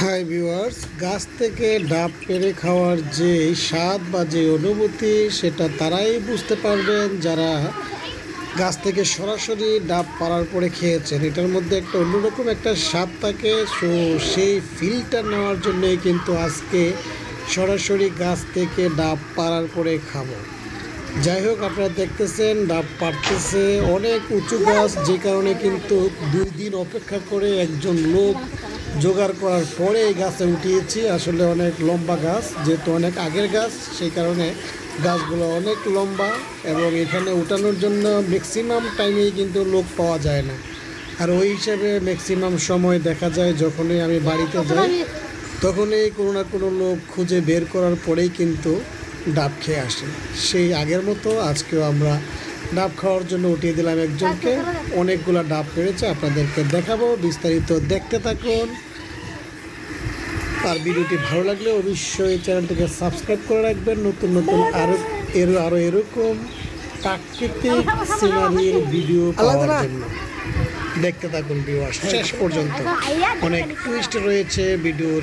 Hi viewers, গাছ থেকে ডাব পেরে খাওয়ার যে স্বাদ বা যে অনুভূতি, সেটা তারাই বুঝতে পারবেন যারা গাছ থেকে সরাসরি ডাব পাড়ার পরে খেয়েছেন। এটার মধ্যে একটা অন্যরকম একটা স্বাদ থাকে, সো সেই ফিলটা নেওয়ার জন্যই কিন্তু আজকে সরাসরি গাছ থেকে ডাব পাড়ার পরে খাব। যাই হোক, আপনারা দেখতেছেন, ডাব পাড়তেছে অনেক উঁচু গাছ, যে কারণে কিন্তু দুই দিন অপেক্ষা করে একজন লোক জোগাড় করার পরে এই গাছটা উঠিয়েছি। আসলে অনেক লম্বা গাছ যেহেতু অনেক আগের গাছ সেই কারণে গাছগুলো অনেক লম্বা এবং এখানে উঠানোর জন্য ম্যাক্সিমাম টাইমেই কিন্তু লোক পাওয়া যায় না। আর ওই হিসাবে ম্যাক্সিমাম সময় দেখা যায় যখনই আমি বাড়িতে যাই। তখনই কোনো না কোনো লোক খুঁজে বের করার পরেই কিন্তু ডাব খেয়ে আসে। সেই আগের মতো আজকেও আমরা ডাব খাওয়ার জন্য উঠিয়ে দিলাম একজনকে। অনেকগুলো ডাব পেরেছে আপনাদেরকে দেখাবো বিস্তারিত দেখতে থাকুন। আর ভিডিওটি ভালো লাগলে অবশ্যই চ্যানেলটিকে সাবস্ক্রাইব করে রাখবেন নতুন নতুন আরও এর আরও এরকম প্রাকৃতিক সিনারির ভিডিও পাওয়ার জন্য। দেখতে থাকুন ভিডিও শেষ পর্যন্ত। অনেক টুইস্ট রয়েছে ভিডিওর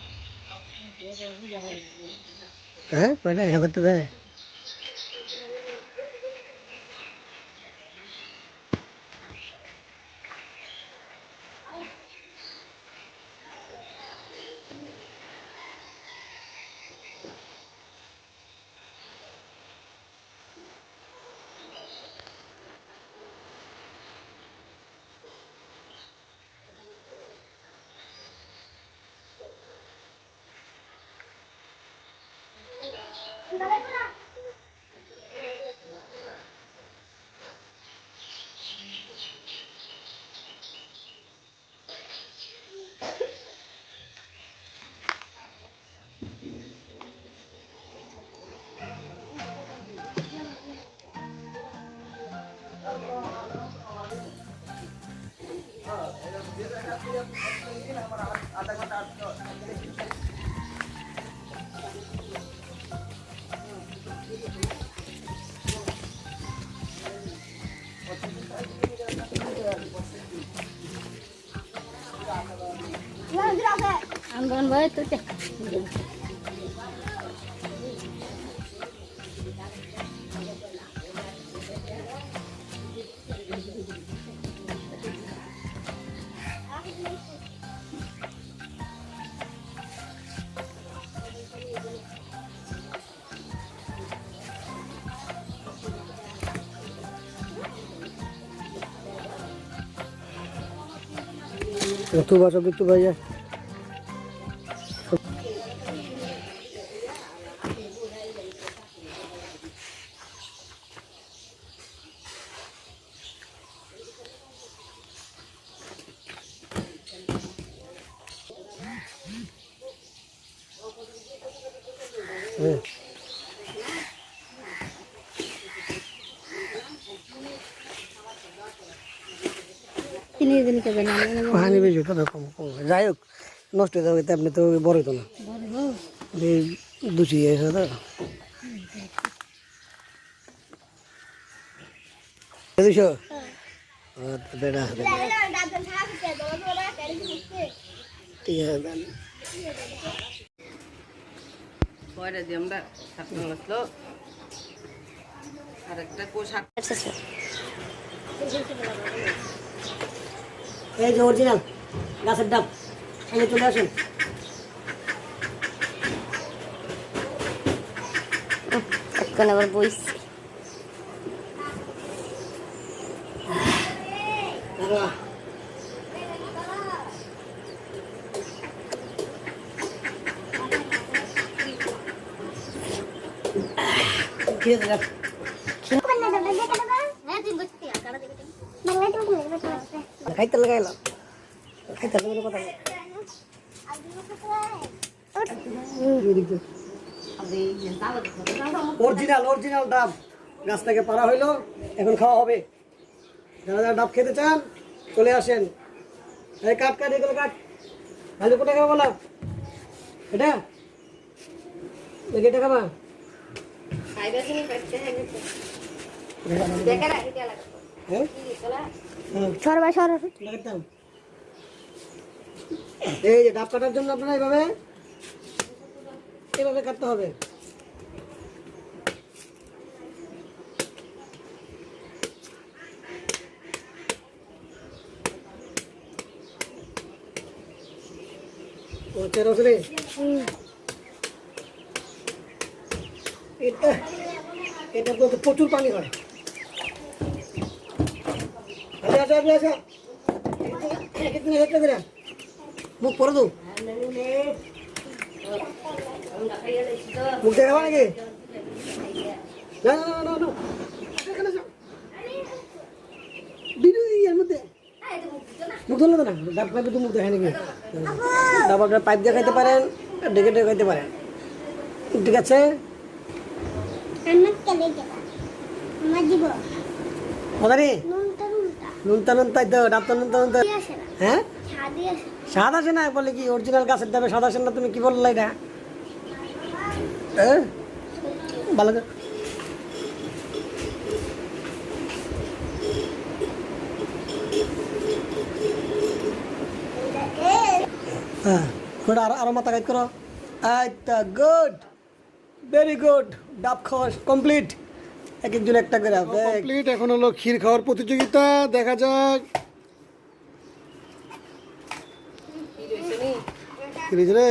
ഏ പെണ്ണെ ഞങ്ങത്തത് mới tôi chắc Tu vas a ver tu vayas. পানি বেশি কথা কম কম। যাই হোক নষ্ট হয়ে যাবে তেমনি তো বড় হতো না। দুষি এসে তো। দুশো বেড়া ঠিক আছে পয়রা দিয়ে আমরা আসলো আর একটা এই যে অরিজিনাল গাছের ডাব এনে চলে আসুন। এখন আবার বইছে। ঠিক অরিজিনাল অরিজিনাল ডাব। গাছ থেকে পারা হইল, এখন খাওয়া হবে। যারা যারা ডাব খেতে চান, চলে আসেন। এই কাট কাট, এগুলো কাট। ভালো কোটা খাব বলো? এটা? এটা খাবা হ্যাঁ হ্যাঁ সরবা সর লাগাতাম এই যে ডাব কাটার জন্য আপনারা এইভাবে এইভাবে কাটতে হবে। ও তেরো রে এটা এটা বলতে প্রচুর পানি হয় আচ্ছা আচ্ছা আচ্ছা আচ্ছা कितने हेक्टर तेरा মুখ পরে দো মুখ দেখাবা নাকি না না না না না এখানে যাও। ভিডিও দিই এর মধ্যে মুখ ধরলে তো না ডাব পাইপে তো মুখ দেখায় নাকি ডাব আপনার পাইপ দিয়ে খাইতে পারেন ডেকে ডেকে খাইতে পারেন ঠিক আছে মদারি নুনতা নুনতা তো ডাব তো নুনতা নুনতা হ্যাঁ? স্বাদ আসে না। বলে কি অরিজিনাল গাছের দামে স্বাদ আসে না তুমি কি বললে এটা? হ্যাঁ? ভালো হ্যাঁ আরও আরও মাথা গাইড করো। আচ্ছা গুড ভেরি গুড ডাব খাওয়া কমপ্লিট এক একজন একটা করে। কমপ্লিট এখন হলো ক্ষীর খাওয়ার প্রতিযোগিতা দেখা যাক। কি রে।